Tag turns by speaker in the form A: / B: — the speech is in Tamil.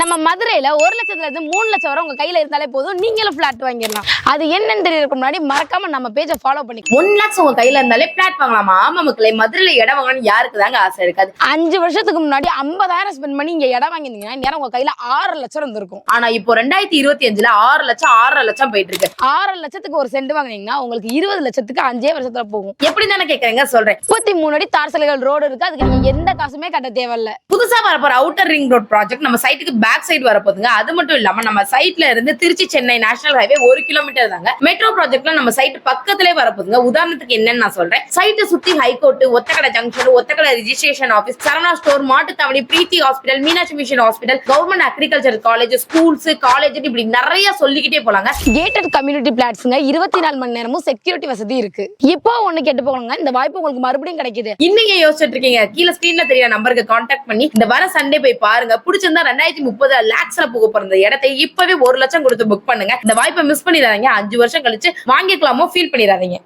A: நம்ம மதுரையில ஒரு லட்சத்துல இருந்து மூணு லட்சம் வரை உங்க கையில இருந்தாலே போதும். நீங்களும் பிளாட் வாங்கிடலாம். அது என்னன்னு தெரியறதுக்கு முன்னாடி மறக்காம நம்ம பேஜை ஃபாலோ பண்ணி
B: ஒன் லேக்ஸ் உங்க கையில இருந்தாலே பிளாட் வாங்கலாமா? ஆமா மக்களே மதுரையில இடம் வாங்கணும்னு யாருக்கு தாங்க ஆசை இருக்காது.
A: அஞ்சு வருஷத்துக்கு முன்னாடி ஐம்பதாயிரம் ஸ்பெண்ட் பண்ணி இங்க இடம் வாங்கியிருந்தீங்கன்னா நேரம் உங்க கையில ஆறு லட்சம் இருந்திருக்கும்.
B: ஆனா இப்போ ரெண்டாயிரத்தி இருபத்தி அஞ்சுல ஆறு லட்சம் ஆறரை லட்சம் போயிட்டு இருக்கு
A: ஆறு லட்சத்துக்கு ஒரு சென்ட் வாங்குனீங்கன்னா உங்களுக்கு இருபது லட்சத்துக்கு அஞ்சே வருஷத்துல போகும்.
B: எப்படி தானே கேக்குறீங்க சொல்றேன்.
A: முப்பத்தி மூணு அடி தார் சாலைகள் ரோடு இருக்கு. அதுக்கு நீங்க எந்த காசுமே கட்ட தேவையில்ல.
B: புதுசா வரப்போற அவுட்டர் ரிங் ரோட் ப்ராஜெக்ட் நம்ம சைட்டுக்கு பேக் சைடு வரப்போதுங்க அது மட்டும் இல்லாம நம்ம சைட்ல இருந்து திருச்சி சென்னை நேஷனல் ஹைவே ஒரு கிலோமீட்டர் தாங்க. மெட்ரோ ப்ராஜெக்ட்ல நம்ம சைட் பக்கத்திலே வரப்போதுங்க உதாரணத்துக்கு என்னன்னு நான் சொல்றேன். சைட்டை சுத்தி high court Othakadai junction Othakadai registration office Saravana store Mattuthavani Preethi hospital Meenakshi mission hospital government agriculture college schools college இப்படி நிறைய சொல்லிக்கிட்டே போலாங்க.
A: கேட்டட் கம்யூனிட்டி பிளாட்ஸ்ங்க இருபத்தி நாலு மணி நேரமும் செக்யூரிட்டி வசதி இருக்கு. இப்போ ஒண்ணு கேட்டு போகணுங்க. இந்த வாய்ப்பு உங்களுக்கு மறுபடியும் கிடைக்குது.
B: இன்னைக்கு யோசிச்சுட்டு இருக்கீங்க. கீழே ஸ்கிரீன்ல தெரியற நம்பருக்கு கான்டாக்ட் பண்ணி இந்த வர சண்டே போய் பாருங்க. பிடிச்சிருந்தா ரெண்டாயிரத்தி முப்பது லேக்ஸ்ல போக பிறந்த இடத்தை இப்பவே ஒரு லட்சம் கொடுத்து புக் பண்ணுங்க. இந்த வாய்ப்பை மிஸ் பண்ணிடாதீங்க. அஞ்சு வருஷம் கழிச்சு வாங்கிக்கலாமோ ஃபீல் பண்ணிடாதீங்க.